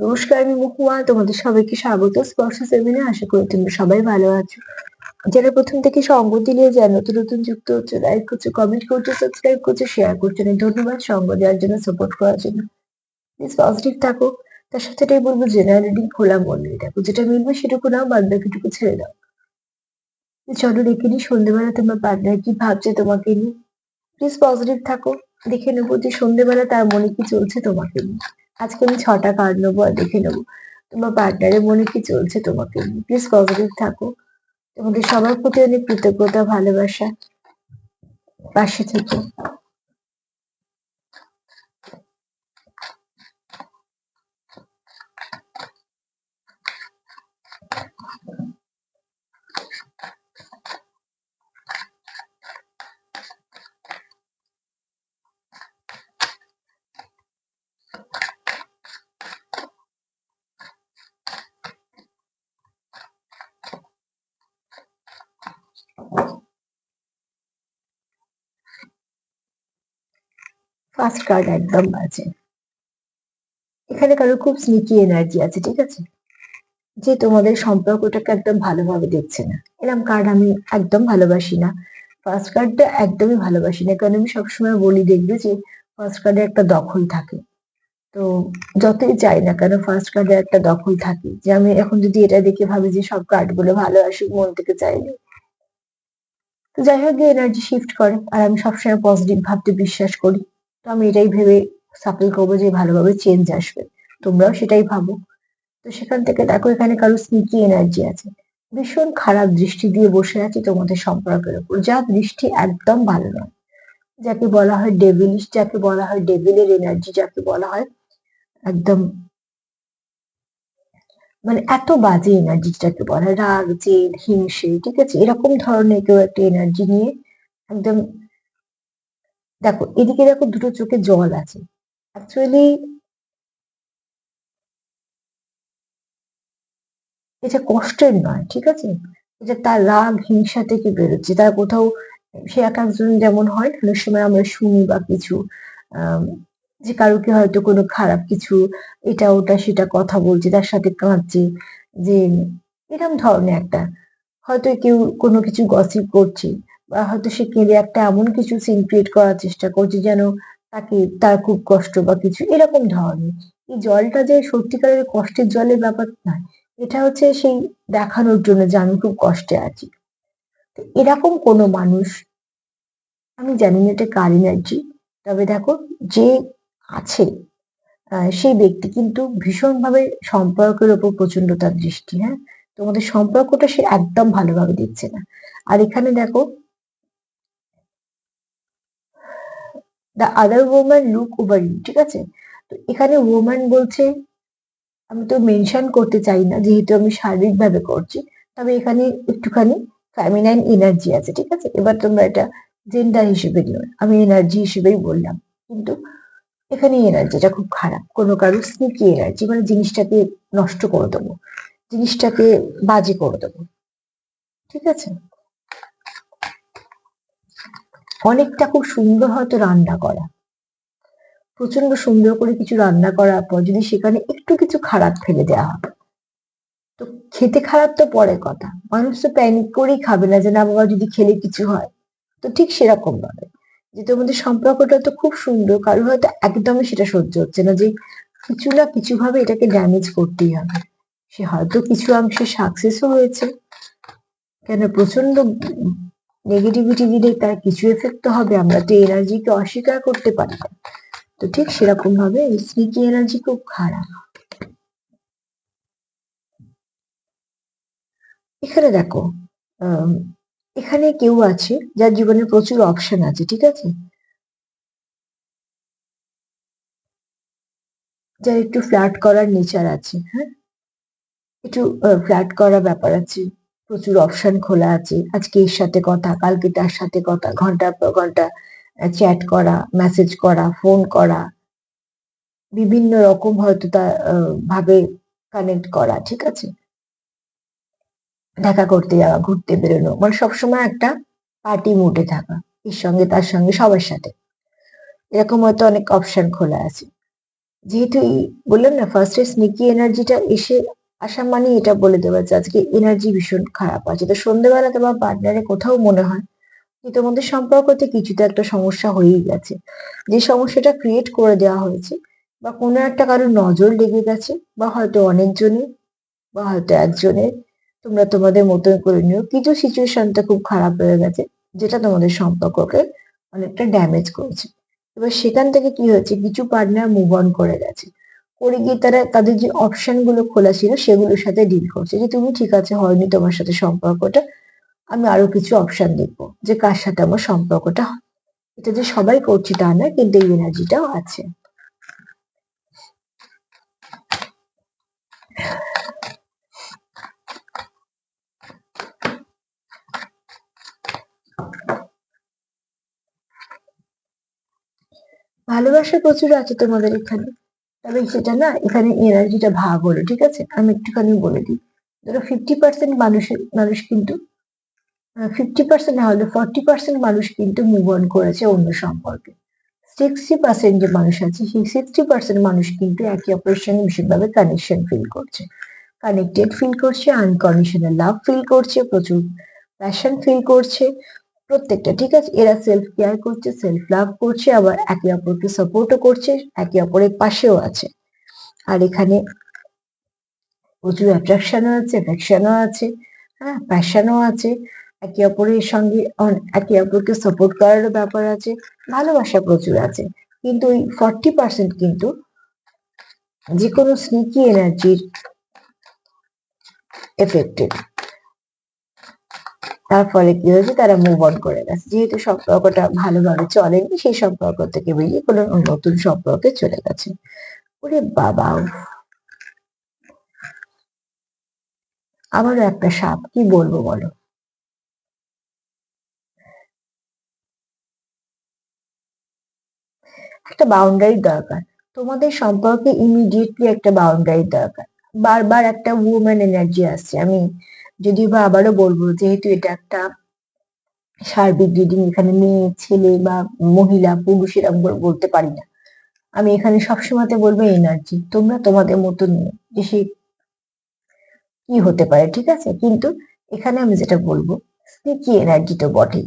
নমস্কার, আমি মহুয়া তোমাদের সবাইকে স্বাগত। স্পর্শ সেমিনে আশা করি তোমরা সবাই ভালো আছো। যারা প্রথম থেকে সঙ্গ দিলে যা নতুন নতুন যুক্ত হচ্ছে লাইক করছ কমেন্ট করছ সাবস্ক্রাইব করছ শেয়ার করছ, অনেক ধন্যবাদ সঙ্গ দেওয়ার জন্য সাপোর্ট করার জন্য। প্লিজ পজিটিভ থাকো। তার সাথে এটাই বলব জেনারেল রিডিং খোলা মন নিয়ে দেখো। যেটা মিলবে সেটুকু নাও বাদ বাকিটুকু ছেড়ে দাও। চলো দেখে নি সন্ধ্যেবেলা তোমার পার্টনার কি ভাবছে তোমাকে নিয়ে। প্লিজ পজিটিভ থাকো। দেখে নেব যে সন্ধ্যেবেলা তার মনে কি চলছে তোমাকে নিয়ে। আজকে আমি ছটা কার্ড নেব আর দেখে নেব। তোমার পার্টনারের মনে কি চলছে তোমাকে? প্লিজ পজিটিভ থাকো। তোমাদের সবার প্রতি অনেক কৃতজ্ঞতা, ভালোবাসা। পাশে থেকে। ফার্স্ট কার্ড একদম আছে এখানে কারও খুব স্নিকি এনার্জি আছে, ঠিক আছে? যে তোমাদের সম্পর্কটাকে একদম ভালোভাবে দেখছে না। এরকম কার্ড আমি একদম ভালোবাসি না। ফার্স্ট কার্ডটা একদমই ভালোবাসি না। কারণ আমি সবসময় বলি, দেখবে যে ফার্স্ট কার্ডে একটা দখল থাকে। তো যতই চাই না কেন ফার্স্ট কার্ডে একটা দখল থাকে। যে আমি এখন যদি এটা দেখে ভাবি যে সব কার্ডগুলো ভালো আসুক, মন থেকে চাইলে তো যাই হোক এনার্জি শিফট করে। আর আমি সবসময় পজিটিভ ভাবতে বিশ্বাস করি। তো আমি এটাই ভেবে সাপোর্ট করব যে ভালোভাবে চেঞ্জ আসবে। তোমরাও সেটাই ভাবো। তো সেখান থেকে দেখো এখানে কারও স্নিকি এনার্জি আছে। ভীষণ খারাপ দৃষ্টি দিয়ে বসে আছে তোমাদের সম্পর্কের উপর। যা দৃষ্টি একদম ভালো নয়। যাকে বলা হয় ডেভিলিশ যাকে বলা হয় ডেভিলের এনার্জি যাকে বলা হয় একদম মানে এত বাজে এনার্জি বলা হয় রাগ, জেদ, হিংসে, ঠিক আছে? এরকম ধরনের কেউ একটা এনার্জি নিয়ে একদম দেখো, এদিকে দেখো দুটো চোখে জল আছে। অ্যাকচুয়ালি এটা কষ্টের নয়, ঠিক আছে? এটা তার রাগ, হিংসা থেকে বেরোচ্ছে। তার কোথাও সে এক একজন যেমন হয়, অনেক সময় আমরা শুনি বা কিছু যে কারোকে হয়তো কোনো খারাপ কিছু, এটা ওটা সেটা কথা বলছে, তার সাথে কাঁদছে, যে এরকম ধরনের একটা। হয়তো কেউ কোনো কিছু গসিপ করছে। হয়তো সে কেঁদে একটা এমন কিছু সিন ক্রিয়েট করার চেষ্টা করছে যেন তাকে, তার খুব কষ্ট বা কিছু, এরকম ধরনের। এই জলটা যে সত্যিকারের কষ্টের জলের ব্যাপার নয় এটা হচ্ছে সেই দেখানোর জন্য যে আমি খুব কষ্টে আছি। তো এরকম কোনো মানুষ, আমি জানি না এটা কার এনার্জি তবে দেখো যে আছে সেই ব্যক্তি কিন্তু ভীষণভাবে সম্পর্কের ওপর প্রচণ্ড তার দৃষ্টি হ্যাঁ? তোমাদের সম্পর্কটা সে একদম ভালোভাবে দিচ্ছে না। আর এখানে দেখো the other woman look over you ঠিক আছে? তো এখানে ওম্যান বলছে, আমি তো মেনশন করতে চাই না, যেহেতু আমি শারীরিকভাবে করছি, তবে এখানে একটুখানি ফ্যামিনাইন এনার্জি আছে, ঠিক আছে? এবার তোমরা এটা জেন্ডার হিসেবে নিও, আমি এনার্জি হিসেবেই বললাম, কিন্তু এখানে এনার্জিটা খুব খারাপ, কোনো কারও স্নিকি এনার্জি মানে জিনিসটাকে নষ্ট করে দেবো, জিনিসটাকে বাজে করে দেবো, ঠিক আছে? অনেকটা খুব সুন্দর হয়তো রান্না করা। প্রচণ্ড সুন্দর করে কিছু রান্না করার পর যদি সেখানে একটু কিছু খারাপ ফেলে দেওয়া হয়। তো খেতে খারাপ তো পরে কথা। মানুষ তো প্যানিক করেই খাবে না যে, না বাবা, যদি খেলে কিছু হয়। তো ঠিক সেরকম ভাবে। যে তোমাদের সম্পর্কটা তো খুব সুন্দর কারও হয়তো একদমই সেটা সহ্য হচ্ছে না যে, কিছু না কিছু ভাবে এটাকে ড্যামেজ করতেই হবে। সে হয়তো কিছু অংশে সাকসেসও হয়েছে। কেন প্রচণ্ড নেগেটিভিটি তার কিছু এফেক্ট তো হবে, আমরা তো এনার্জিকে অস্বীকার করতে পারি না। তো ঠিক সেরকম ভাবে এই স্নিকি এনার্জি খুব খারাপ। এখানে দেখো এখানে কেউ আছে যার জীবনে প্রচুর অপশন আছে, ঠিক আছে? যার একটু ফ্ল্যাট করার নেচার আছে হ্যাঁ? একটু ফ্ল্যাট করার ব্যাপার আছে। প্রচুর অপশন খোলা আছে। আজকে এর সাথে কথা, কালকে তার সাথে কথা ঘণ্টার পর ঘণ্টা চ্যাট করা মেসেজ করা ফোন করা। বিভিন্ন রকম হয়তো তার ভাবে কানেক্ট করা, ঠিক আছে? দেখা করতে যাওয়া, ঘুরতে বেরোনো মানে সবসময় একটা পার্টি মুডে থাকা, এর সঙ্গে তার সঙ্গে সবার সাথে। এরকম হয়তো অনেক অপশন খোলা আছে। যেহেতু বললাম না ফার্স্টে স্নিকি এনার্জিটা এসে আসা মানে এটা বলে দেওয়া যে আজকে এনার্জি ভীষণ খারাপ আছে। তো সন্ধ্যেবেলা তোমার পার্টনারে কোথাও মনে হয় যে তোমাদের সম্পর্কতে কিছুতে একটা সমস্যা হয়েই গেছে। যে সমস্যাটা ক্রিয়েট করে দেওয়া হয়েছে বা কোনো একটা কারোর নজর লেগে গেছে বা হয়তো অনেকজনের বা হয়তো একজনের, তোমরা তোমাদের মতন করে নিও। কিছু সিচুয়েশনটা খুব খারাপ হয়ে গেছে যেটা তোমাদের সম্পর্ককে অনেকটা ড্যামেজ করেছে। এবার সেখান থেকে কি হয়েছে? কিছু পার্টনার মুভ অন করে গেছে। করে গিয়ে তারা তাদের যে অপশনগুলো খোলা ছিল সেগুলোর সাথে ডিল করছে। যে তুমি ঠিক আছে, হয়নি তোমার সাথে সম্পর্কটা, আমি আরও কিছু অপশন দেখব যে কার সাথে আমার সম্পর্কটা এটা যে সবাই করছে তা না, কিন্তু এই এনার্জিটাও আছে। ভালোবাসা প্রচুর আছে তোমাদের এখানে। তবে সেটা না এখানে এনার্জিটা ভাগ হলো, ঠিক আছে? আমি একটুখানি বলে দিই। ধরো ফিফটি পার্সেন্ট মানুষের, মানুষ কিন্তু ফিফটি পার্সেন্ট না হলে ফর্টি পার্সেন্ট মানুষ কিন্তু মুভ অন করেছে অন্য সম্পর্কে। সিক্সটি পার্সেন্ট যে মানুষ আছে, সেই সিক্সটি পার্সেন্ট মানুষ কিন্তু একে অপরের সঙ্গে ভীষণভাবে কানেকশন ফিল করছে। কানেক্টেড ফিল করছে আনকন্ডিশনাল লাভ ফিল করছে, প্রচুর প্যাশন ফিল করছে। প্রত্যেকটা, ঠিক আছে? এরা সেলফ কেয়ার করছে সেলফ লাভ করছে, আবার একে অপরকে সাপোর্টও করছে, একে অপরের পাশেও আছে। আর এখানে প্রচুর অ্যাট্রাকশনও আছে অ্যাফেকশনও আছে হ্যাঁ? প্যাশনও আছে। একে অপরের সঙ্গে একে অপরকে সাপোর্ট করারও ব্যাপার আছে, ভালোবাসা প্রচুর আছে। কিন্তু ওই ফর্টি পার্সেন্ট কিন্তু যে কোনো স্নিকি এনার্জির এফেক্টেড তার ফলে কি হয়েছে? তারা মুভ অন করে গেছে। যেহেতু সম্পর্কটা ভালোভাবে চলেনি, সেই সম্পর্ক থেকে বেরিয়ে কোনো নতুন সম্পর্কে চলে গেছে। ওরে বাবা। আবারও একটা সাপ, কি বলব বলো? একটা বাউন্ডারি দরকার। তোমাদের সম্পর্কে ইমিডিয়েটলি একটা বাউন্ডারি দরকার। বারবার একটা উমেন এনার্জি আসছে। আমি যদিও বা আবারও বলব যেহেতু এটা একটা সার্বিক রিডিং এখানে মেয়ে ছেলে বা মহিলা পুরুষ এরকম বলতে পারি না। আমি এখানে সবসময়তে বলব এনার্জি তোমরা তোমাদের মতো নিয়ে যে সে কি হতে পারে ঠিক আছে? কিন্তু এখানে আমি যেটা বলব স্নিকি এনার্জি তো বটেই।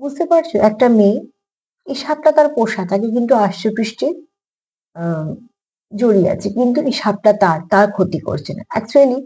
বুঝতে পারছ? একটা মেয়ে এই সাপটা তার পোষা তাকে কিন্তু আহ, জড়িয়ে আছে। কিন্তু এই সাপটা তার তার ক্ষতি করছে না। অ্যাকচুয়ালি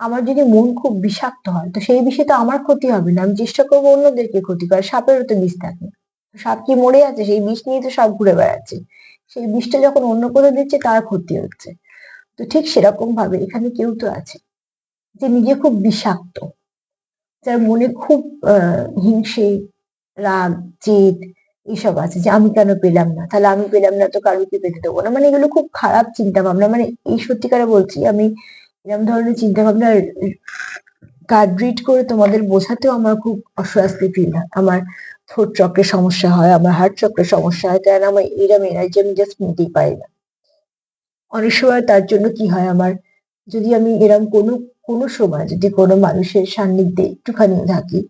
আমার যদি মন খুব বিষাক্ত হয়, তো সেই বিষে তো আমার ক্ষতি হবে না। আমি চেষ্টা করব অন্যদেরকে ক্ষতি করার। সাপেরও তো বিষ থাকে। সাপ কি মরে আছে? সেই বিষ নিয়ে তো সাপ ঘুরে বেড়াচ্ছে। সেই বিষটা যখন অন্য কোথাও দিচ্ছে, তার ক্ষতি হচ্ছে। তো ঠিক সেরকম ভাবে এখানে কেউ তো আছে যে নিজে খুব বিষাক্ত। যার মনে খুব হিংসে, রাগ, জেদ এইসব আছে যে আমি কেন পেলাম না? তাহলে আমি পেলাম না তো কারোকে পেতে দেবো না? মানে এগুলো খুব খারাপ চিন্তা ভাবনা মানে এই সত্যিকারে বলছি, আমি এরকম ধরনের চিন্তা ভাবনা কার্ড রিড করে তোমাদের বোঝাতেও আমার খুব অস্বস্তি ফিল হয়। আমার থ্রোট চক্রের সমস্যা হয়, আমার হার্ট চক্রের সমস্যা হয় কারণ আমার এরম এনার্জি আমি জাস্ট নিতেই পারি না। অনেক সময় তার জন্য কি হয় আমার, যদি আমি এরম কোনো কোনো সময় যদি কোনো মানুষের সান্নিধ্যে একটুখানি থাকি,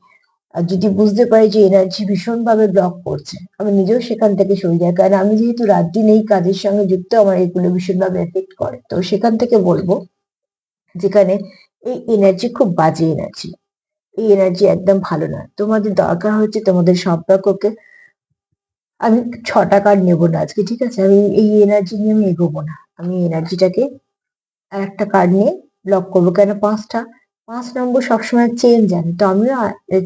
আর যদি বুঝতে পারি যে এনার্জি ভীষণ ভাবে ব্লক করছে, আমি নিজেও সেখান থেকে সরে যাই। কারণ আমি যেহেতু রাত দিন এই কাজের সঙ্গে যুক্ত, আমার এগুলো ভীষণ ভাবে এফেক্ট করে। তো সেখান থেকে বলব যেখানে এই এনার্জি খুব বাজে এনার্জি এই এনার্জি একদম ভালো না তোমাদের দরকার হচ্ছে তোমাদের সম্পর্ককে আমি ছটা কার্ড নেব না আজকে, ঠিক আছে? আমি এই এনার্জি নিয়ে আমি এগোবো না। আমি এনার্জিটাকে আর একটা কার্ড নিয়ে ব্লক করব। কেন? পাঁচটা, পাঁচ নম্বর সবসময় চেঞ্জ আনে তো আমিও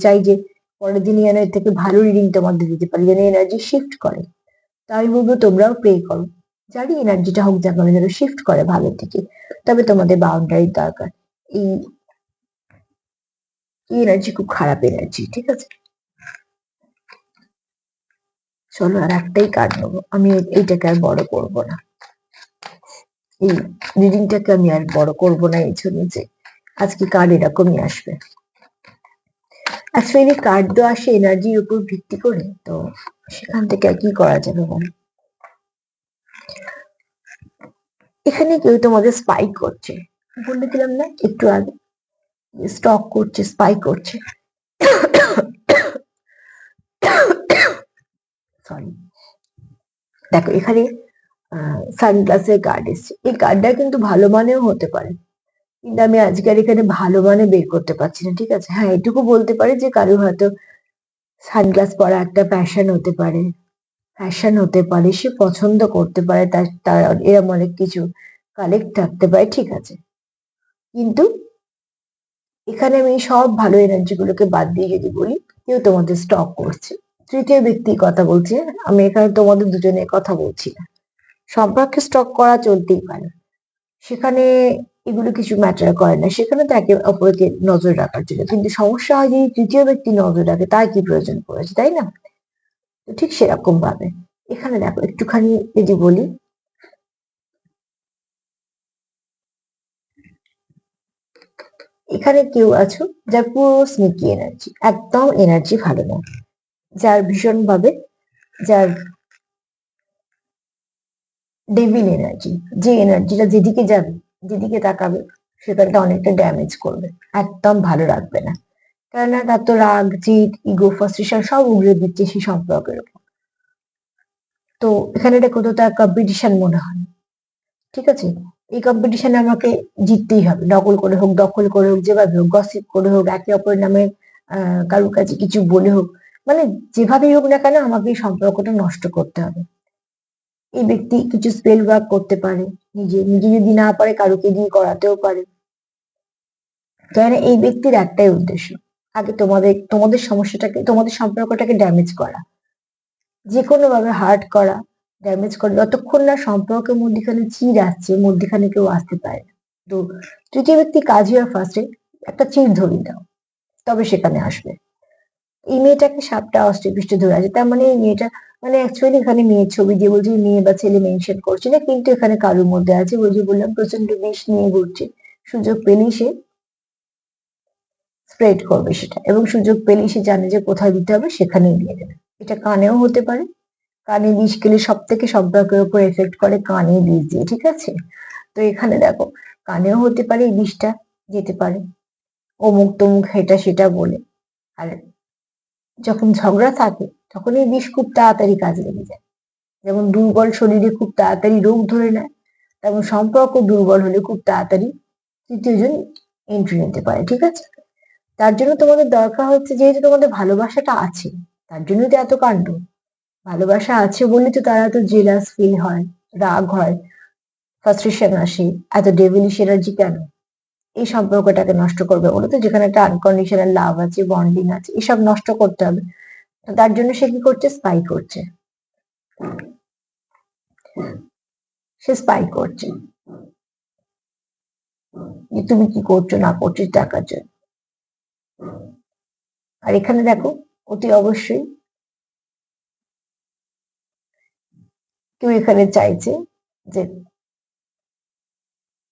চাই যে পরের দিনই যেন এর থেকে ভালো রিডিং তোমাদের দিতে পারি, যেন এনার্জি শিফট করে। তাই বলব তোমরাও প্রে করো। যারই এনার্জিটা হোক যা করে যেন শিফট করে ভালোর দিকে, তবে তোমাদের বাউন্ডারির দরকার। এই এনার্জি খুব খারাপ এনার্জি ঠিক আছে? চলো আর একটাই কার্ড নেব। আমি এইটাকে আর বড় করব না। এই রিডিংটাকে আমি আর বড় করব না এই জন্য যে আজকে কার্ড এরকমই আসবে। অ্যাকচুয়ালি কার্ড তো আসে এনার্জির উপর ভিত্তি করে, তো সেখান থেকে আর কি করা যাবে বলো? এখানে কেউ তোমাদের স্পাইক করছে। বলে দিলাম না, একটু আগে। স্টক করছে স্পাইক করছে। সরি দেখো, এখানে সানগ্লাসের কার্ড এসছে। এই কার্ডটা কিন্তু ভালো মানেও হতে পারে। কিন্তু আমি আজকে আর এখানে ভালো মানে বের করতে পারছি না, ঠিক আছে? হ্যাঁ এটুকু বলতে পারে যে কারও হয়তো সানগ্লাস পরা একটা প্যাশন হতে পারে। ফ্যাশন হতে পারে, সে পছন্দ করতে পারে, তার তার এরম অনেক কিছু কালেক্ট থাকতে পারে, ঠিক আছে? কিন্তু এখানে আমি সব ভালো এনার্জি গুলোকে বাদ দিয়ে যদি বলি, কেউ তোমাদের স্টক করছে। তৃতীয় ব্যক্তি কথা বলছে, আমি এখানে তোমাদের দুজনের কথা বলছি না। সম্পর্কে স্টক করা চলতেই পারে। সেখানে এগুলো কিছু ম্যাটার করে না, সেখানে তো একে অপরকে নজর রাখার জন্য। কিন্তু সমস্যা হয় যে তৃতীয় ব্যক্তি নজর রাখে, তার কি প্রয়োজন পড়েছে, তাই না? ঠিক সেরকম ভাবে। এখানে দেখো, একটুখানি যদি বলি। এখানে কেউ আছো যার পুরো স্নিকি এনার্জি একদম এনার্জি ভালো না। যার ভীষণ ভাবে যার ডেভিল এনার্জি যে এনার্জিটা যেদিকে যাবে, যেদিকে তাকাবে সেখানটা অনেকটা ড্যামেজ করবে। একদম ভালো রাখবে না। কেননা তার তো রাগ জিত ইগো ফ্রাস্ট্রেশন সব উগড়ে দিচ্ছে সেই সম্পর্কের উপর। তো এখানে এটা কোথাও তার কম্পিটিশন মনে হয়? ঠিক আছে? এই কম্পিটিশনে আমাকে জিততেই হবে। নকল করে হোক, দখল করে হোক, যেভাবে হোক গসিপ করে হোক, একে অপরের নামে কারুর কাছে কিছু বলে হোক মানে যেভাবেই হোক না কেন আমাকে এই সম্পর্কটা নষ্ট করতে হবে। এই ব্যক্তি কিছু স্পেল ওয়ার্ক করতে পারে, নিজে নিজে যদি না পারে, কারুকে দিয়ে করাতেও পারে। কেন এই ব্যক্তির একটাই উদ্দেশ্য। আগে তোমাদের তোমাদের সমস্যাটাকে, তোমাদের সম্পর্কটাকে ড্যামেজ করা। যে কোনো ভাবে হার্ট করা ড্যামেজ করে। যতক্ষণ না সম্পর্কের মধ্যেখানে চির আসছে, মধ্যখানে কেউ আসতে পারে না। তো তৃতীয় ব্যক্তি কাজী আর ফার্স্টে একটা চির ধরিয়ে দাও, তবে সেখানে আসবে। এই মেয়েটাকে সাপটা অস্ত্রে পৃষ্ঠে ধরে আছে। তার মানে এই মেয়েটা মানে অ্যাকচুয়ালি এখানে মেয়ের ছবি দিয়ে বলছি মেয়ে বা ছেলে মেনশন করছে না, কিন্তু এখানে কারোর মধ্যে আছে। বলছি, বললাম প্রচণ্ড বিষ নিয়ে ঘুরছে। সুযোগ পেলেই সে স্প্রেড করবে সেটা। এবং সুযোগ পেলেই সে জানে যে কোথায় দিতে হবে, সেখানেই দিয়ে দেবে। এটা কানেও হতে পারে। কানে বিষ গেলে সব থেকে সব সম্পর্কের উপর এফেক্ট করে কানে বিষ দিয়ে, ঠিক আছে? তো এখানে দেখো, কানেও হতে পারে এই বিষটা, যেতে পারে। অমুক তমুক এটা সেটা বলে। আর যখন ঝগড়া থাকে, তখন এই বিষ খুব তাড়াতাড়ি কাজে লেগে যায়। যেমন দুর্বল শরীরে খুব তাড়াতাড়ি রোগ ধরে নেয়, তেমন সম্পর্ক দুর্বল হলে খুব তাড়াতাড়ি তৃতীয় জন এন্ট্রি নিতে পারে, ঠিক আছে? তার জন্য তোমাদের দরকার হচ্ছে যেহেতু তোমাদের ভালোবাসাটা আছে। তার জন্যই তো এত কাণ্ড। ভালোবাসা আছে বলে তো তারা তো জেলাস ফিল হয়, রাগ হয় ফ্রাস্ট্রেশন আসে, এত ডেভিলিশ এনার্জি কেন? এই সম্পর্কটাকে নষ্ট করবে বলে তো, যেখানে একটা আনকন্ডিশনাল লাভ আছে বন্ডিং আছে, এসব নষ্ট করতে হবে। তার জন্য সে কি করছে? স্পাই করছে। সে স্পাই করছে। তুমি কি করছ, না করছ টাকার জন্য আর এখানে দেখো, অতি অবশ্যই কেউ এখানে চাইছে যে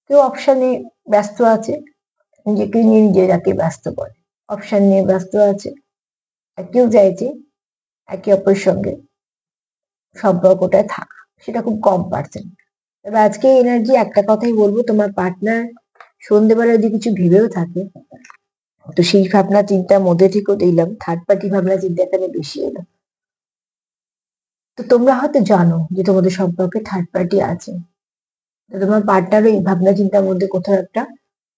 কেউ অপশানে ব্যস্ত আছে নিজেকে নিয়ে নিজে যাকে ব্যস্ত করে অপশান নিয়ে ব্যস্ত আছে, আর কেউ চাইছে একে অপরের সঙ্গে সম্পর্কটায় থাকা, সেটা খুব কম পার্সেন্ট তবে আজকে এনার্জি একটা কথাই বলব, তোমার পার্টনার সন্ধ্যেবেলা যদি কিছু ভেবেও থাকে তো সেই ভাবনা চিন্তার মধ্যে থেকেও দিলাম থার্ড পার্টি ভাবনা চিন্তা এখানে বেশি এলো। তো তোমরা হয়তো জানো যে তোমাদের সম্পর্কে থার্ড পার্টি আছে। তো তোমার পার্টনারও এই ভাবনা চিন্তার মধ্যে কোথাও একটা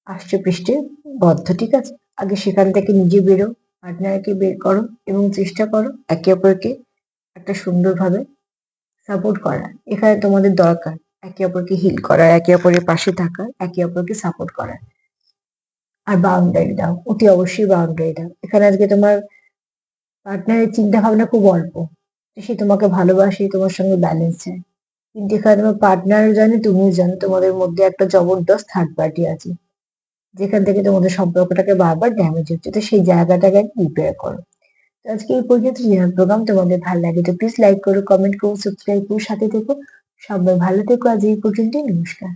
আসছে পৃষ্ঠে, বদ্ধ, ঠিক আছে? আগে সেখান থেকে নিজে বেরো পার্টনারকে বের করো এবং চেষ্টা করো একে অপরকে একটা সুন্দরভাবে সাপোর্ট করা। এখানে তোমাদের দরকার একে অপরকে হিল করা, একে অপরের পাশে থাকা, একে অপরকে সাপোর্ট করা। আর বাউন্ডারি দাও, অতি অবশ্যই বাউন্ডারি দাও। এখানে আজকে তোমার পার্টনারের চিন্তা ভাবনা খুব অল্প। সে তোমাকে ভালোবাসে, তোমার সঙ্গে ব্যালেন্স চায় কিন্তু এখানে তোমার পার্টনার জানে, তুমিও জানো, তোমাদের মধ্যে একটা জবরদস্ত থার্ড পার্টি আছে। যেখান থেকে তোমাদের সম্পর্কটাকে বারবার ড্যামেজ হচ্ছে। তো সেই জায়গাটাকে রিপেয়ার করো। তো আজকে এই পর্যন্ত প্রোগ্রাম তোমাদের ভালো লাগে তো প্লিজ লাইক করো কমেন্ট করো সাবস্ক্রাইব করো, সাথে থেকো। সবাই ভালো থেকো। আজ এই পর্যন্তই। নমস্কার।